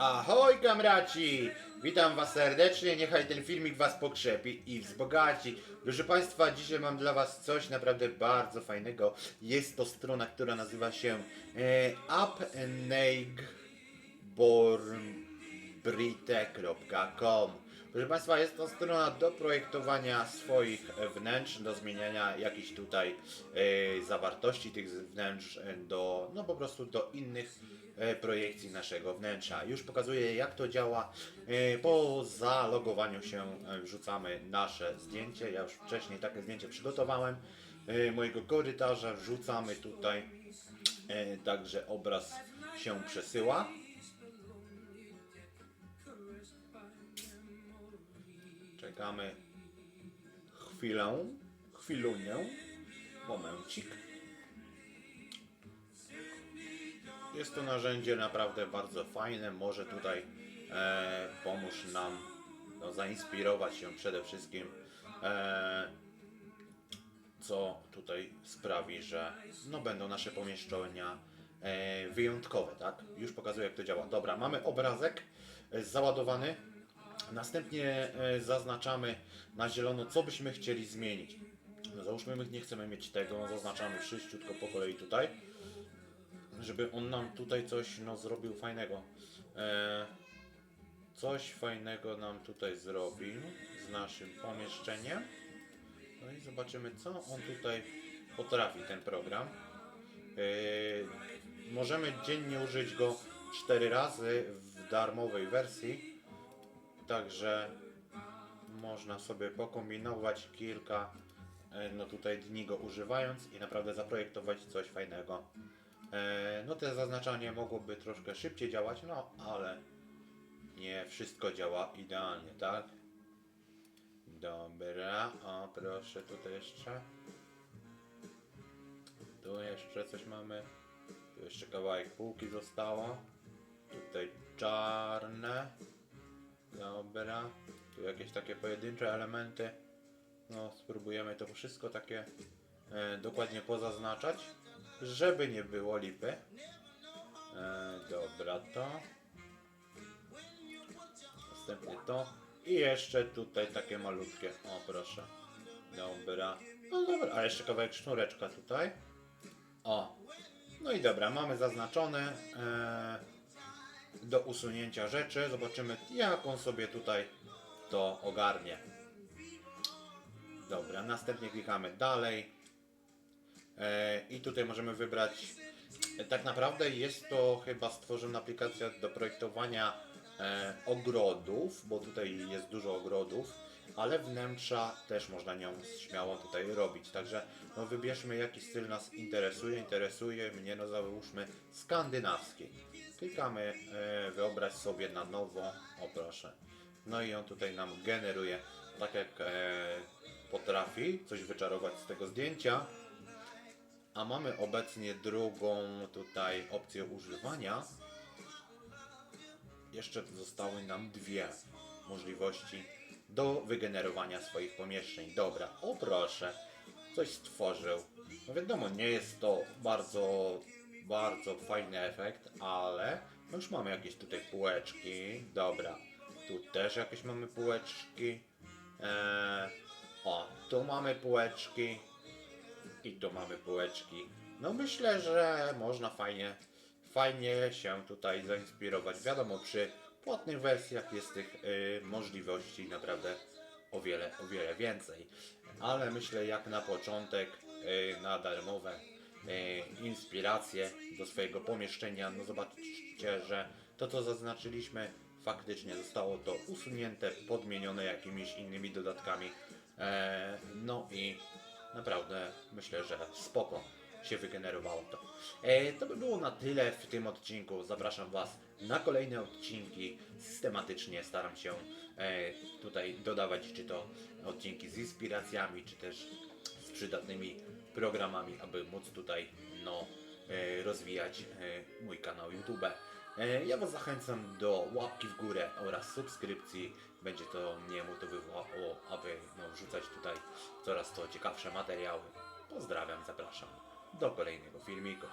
Ahoj kamraci! Witam was serdecznie, niechaj ten filmik was pokrzepi i wzbogaci. Proszę państwa, dzisiaj mam dla was coś naprawdę bardzo fajnego. Jest to strona, która nazywa się e, Proszę Państwa, jest to strona do projektowania swoich wnętrz, do zmieniania jakichś tutaj e, zawartości tych wnętrz e, do, no po prostu do innych e, projekcji naszego wnętrza. Już pokazuję jak to działa. E, po zalogowaniu się e, wrzucamy nasze zdjęcie. Ja już wcześniej takie zdjęcie przygotowałem e, mojego korytarza. Wrzucamy tutaj, e, także obraz się przesyła. Czekamy chwilę, chwilunię, momencik. Jest to narzędzie naprawdę bardzo fajne, może tutaj e, pomóż nam no, zainspirować się przede wszystkim, e, co tutaj sprawi, że no, będą nasze pomieszczenia e, wyjątkowe, tak? Już pokazuję jak to działa. Dobra, mamy obrazek e, załadowany. Następnie e, zaznaczamy na zielono, co byśmy chcieli zmienić. No, załóżmy, my nie chcemy mieć tego, zaznaczamy wszyściutko po kolei tutaj, żeby on nam tutaj coś no, zrobił fajnego. E, coś fajnego nam tutaj zrobił z naszym pomieszczeniem. No i zobaczymy, co on tutaj potrafi, ten program. E, możemy dziennie użyć go 4 razy w darmowej wersji. Także można sobie pokombinować kilka e, no tutaj dni go używając i naprawdę zaprojektować coś fajnego. E, No te zaznaczanie mogłoby troszkę szybciej działać, no ale nie wszystko działa idealnie, tak? Dobra, o proszę tutaj jeszcze. Tu jeszcze coś mamy. Tu jeszcze kawałek półki zostało. Tutaj czarne. Dobra, tu jakieś takie pojedyncze elementy. No, spróbujemy to wszystko takie e, dokładnie pozaznaczać, żeby nie było lipy. E, dobra, to. Następnie to. I jeszcze tutaj takie malutkie. O, proszę. Dobra. No dobra, a jeszcze kawałek sznureczka tutaj. O. No i dobra, mamy zaznaczone. E, do usunięcia rzeczy. Zobaczymy, jak on sobie tutaj to ogarnie. Dobra, następnie klikamy dalej. E, I tutaj możemy wybrać. e, Tak naprawdę jest to chyba stworzona aplikacja do projektowania e, ogrodów, bo tutaj jest dużo ogrodów, ale wnętrza też można nią śmiało tutaj robić. Także no, wybierzmy jaki styl nas interesuje. Interesuje mnie, no załóżmy skandynawski. Klikamy, e, wyobraź sobie na nowo, o proszę. No i on tutaj nam generuje, tak jak e, potrafi coś wyczarować z tego zdjęcia. A mamy obecnie drugą tutaj opcję używania. Jeszcze zostały nam dwie możliwości do wygenerowania swoich pomieszczeń. Dobra, o proszę, coś stworzył. No wiadomo, nie jest to bardzo, bardzo fajny efekt, ale no już mamy jakieś tutaj półeczki. Dobra, tu też jakieś mamy półeczki. Eee, o, tu mamy półeczki. I tu mamy półeczki. No myślę, że można fajnie, fajnie się tutaj zainspirować. Wiadomo, przy płatnych wersjach jest tych y, możliwości naprawdę o wiele, o wiele więcej. Ale myślę, jak na początek, y, na darmowe y, inspiracje do swojego pomieszczenia, no zobaczcie, że to co zaznaczyliśmy faktycznie zostało to usunięte, podmienione jakimiś innymi dodatkami. E, no i naprawdę myślę, że spoko się wygenerowało to. E, to by było na tyle w tym odcinku. Zapraszam Was na kolejne odcinki. Systematycznie staram się e, tutaj dodawać, czy to odcinki z inspiracjami, czy też przydatnymi programami, aby móc tutaj no, e, rozwijać e, mój kanał YouTube. E, Ja Was zachęcam do łapki w górę oraz subskrypcji. Będzie to mnie motywowało, aby no, wrzucać tutaj coraz to ciekawsze materiały. Pozdrawiam, zapraszam do kolejnego filmiku.